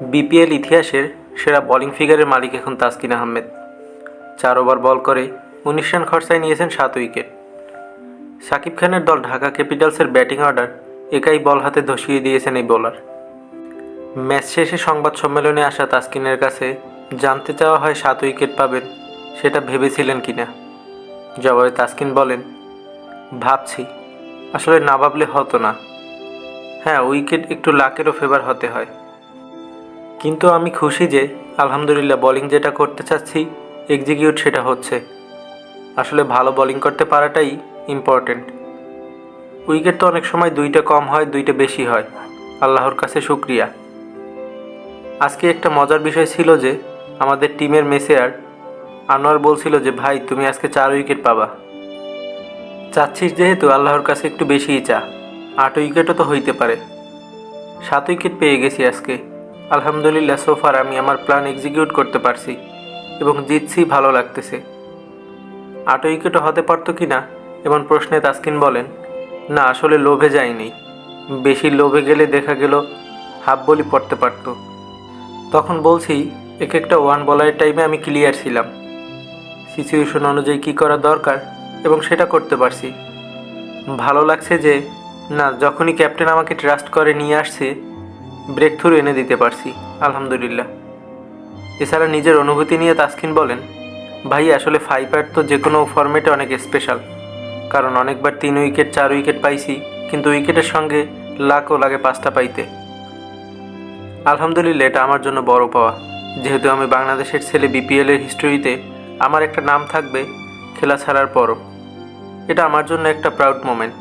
BPL ইতিহাসের সেরা bowling ফিগারের মালিক এখন তাসকিন আহমেদ। চার ওভার বল করে উনিশ রান খরচায় নিয়েছেন সাত উইকেট সাকিব খানের দল ঢাকা ক্যাপিটালসের ব্যাটিং অর্ডার একাই বল হাতে ধসিয়ে দিয়েছেন এই বোলার ম্যাচ শেষে সংবাদ সম্মেলনে আসা তাসকিনের কাছে জানতে চাওয়া হয় সাত উইকেট পাবেন, সেটা ভেবেছিলেন কিনা? জবাবে তাসকিন বলেন, ভাবছি। আসলে না ভাবলে হতো না। হ্যাঁ উইকেট একটু লাকেরও ফেভার হতে হয়। কিন্তু আমি খুশি যে, আলহামদুলিল্লাহ বোলিং যেটা করতে চাচ্ছি এক্সিকিউট সেটা হচ্ছে। আসলে ভালো বোলিং করতে পারাটাই ইম্পর্ট্যান্ট উইকেট তো অনেক সময় দুইটা কম হয়, দুইটা বেশি হয়। আল্লাহর কাছে শুক্রিয়া। আজকে একটা মজার বিষয় ছিল যে, আমাদের টিমের মেসেয়ার আনোয়ার বলছিল যে, ভাই, তুমি আজকে চার উইকেট পাবা। চাচ্ছিস যেহেতু, আল্লাহর কাছে একটু বেশিই চা। আট উইকেটও তো হইতে পারে। সাত উইকেট পেয়ে গেছি আজকে। আলহামদুলিল্লাহ সোফার আমি আমার প্ল্যান এক্সিকিউট করতে পারছি এবং জিতছি, ভালো লাগতেছে। আট উইকেটও হতে পারতো কি না? এমন প্রশ্নে তাসকিন বলেন, না, আসলে লোভে যায়নি বেশি লোভে গেলে দেখা গেল হাফ বলি পড়তে পারতো। তখন বলছি, এক একটা ওয়ান বলারের টাইমে আমি ক্লিয়ার ছিলাম। সিচুয়েশন অনুযায়ী কী করা দরকার এবং সেটা করতে পারছি। ভালো লাগছে যে, না, যখনই ক্যাপ্টেন আমাকে ট্রাস্ট করে নিয়ে আসছে ব্রেক থ্রু এনে দিতে পারছি, আলহামদুলিল্লাহ। এছাড়া নিজের অনুভূতি নিয়ে তাসকিন বলেন, ভাই, আসলে ফাইপার তো যে কোনো ফর্মেটে অনেক স্পেশাল কারণ অনেকবার তিন উইকেট চার উইকেট পাইছি, কিন্তু উইকেটের সঙ্গে লাখও লাগে পাঁচটা পাইতে। আলহামদুলিল্লাহ, এটা আমার জন্য বড় পাওয়া। যেহেতু আমি বাংলাদেশের ছেলে বিপিএলের হিস্টোরিতে আমার একটা নাম থাকবে, খেলা ছাড়ার পরও। এটা আমার জন্য একটা প্রাউড মোমেন্ট